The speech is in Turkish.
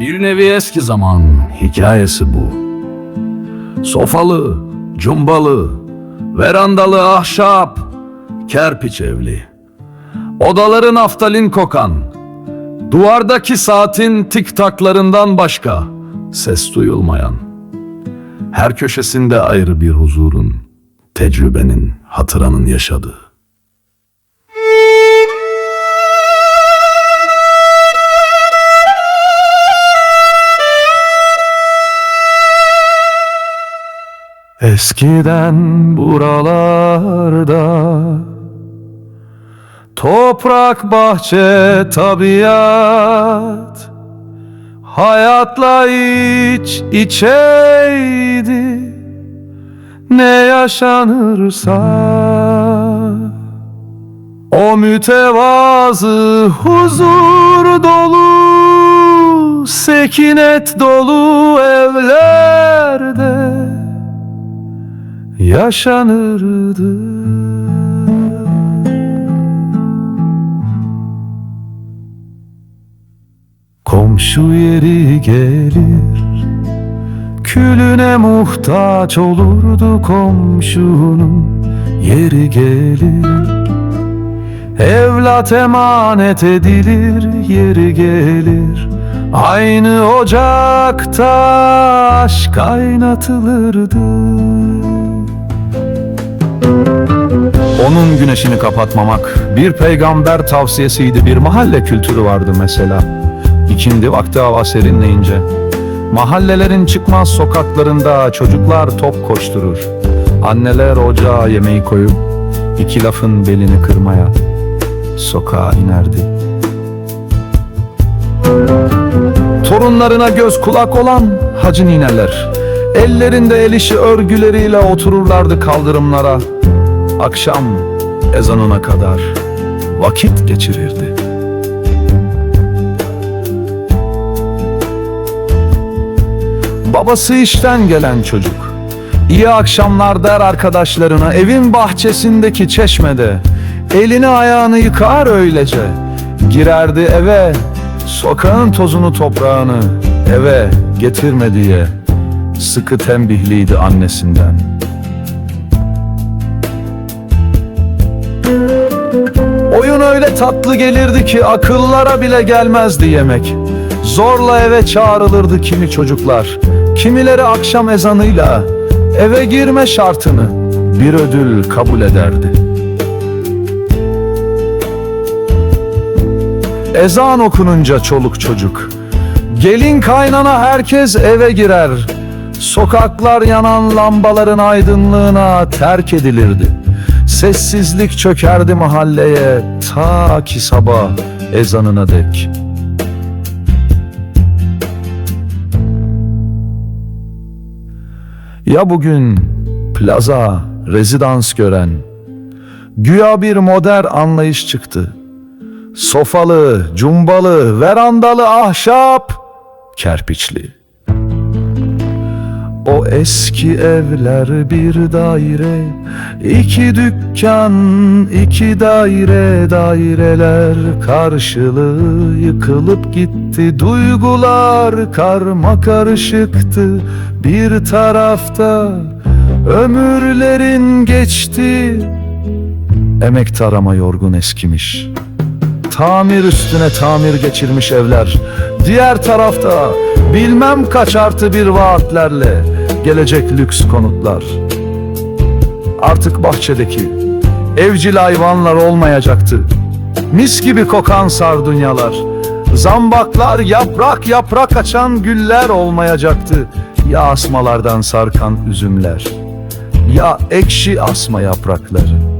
Bir nevi eski zaman hikayesi bu. Sofalı, cumbalı, verandalı ahşap, kerpiç evli. Odaları naftalin kokan, duvardaki saatin tik taklarından başka ses duyulmayan. Her köşesinde ayrı bir huzurun, tecrübenin, hatıranın yaşadığı. Eskiden buralarda Toprak, bahçe, tabiat Hayatla iç içeydi. Ne yaşanırsa O mütevazı huzur dolu Sekinet dolu evlerde yaşanırdı. Komşu yeri gelir, külüne muhtaç olurdu komşunun yeri gelir. Evlat emanet edilir, yeri gelir. Aynı ocakta aşk kaynatılırdı. Onun güneşini kapatmamak bir peygamber tavsiyesiydi. Bir mahalle kültürü vardı mesela. İkindi vakti hava serinleyince. Mahallelerin çıkmaz sokaklarında çocuklar top koşturur. Anneler ocağa yemeği koyup iki lafın belini kırmaya sokağa inerdi. Torunlarına göz kulak olan hacı nineler. Ellerinde el işi örgüleriyle otururlardı kaldırımlara. Akşam ezanına kadar vakit geçirirdi. Babası işten gelen çocuk. İyi akşamlar der arkadaşlarına evin bahçesindeki çeşmede. Elini ayağını yıkar öylece. Girerdi eve, sokağın tozunu toprağını eve getirme diye. Sıkı tembihliydi annesinden. Oyun öyle tatlı gelirdi ki akıllara bile gelmezdi yemek. Zorla eve çağrılırdı kimi çocuklar. Kimileri akşam ezanıyla eve girme şartını bir ödül kabul ederdi. Ezan okununca çoluk çocuk. Gelin kaynana herkes eve girer. Sokaklar yanan lambaların aydınlığına terk edilirdi. Sessizlik çökerdi mahalleye ta ki sabah ezanına dek. Ya bugün plaza, rezidans gören, güya bir modern anlayış çıktı. Sofalı, cumbalı, verandalı ahşap, kerpiçli. O eski evler bir daire, iki dükkan, iki daire, daireler karşılığı yıkılıp gitti. Duygular karma karışıktı bir tarafta, ömürlerin geçti. Emek tarama yorgun eskimiş. Tamir üstüne tamir geçirmiş evler. Diğer tarafta bilmem kaç artı bir vaatlerle gelecek lüks konutlar. Artık bahçedeki evcil hayvanlar olmayacaktı. Mis gibi kokan sardunyalar, zambaklar, yaprak yaprak açan güller olmayacaktı. Ya asmalardan sarkan üzümler, ya ekşi asma yaprakları.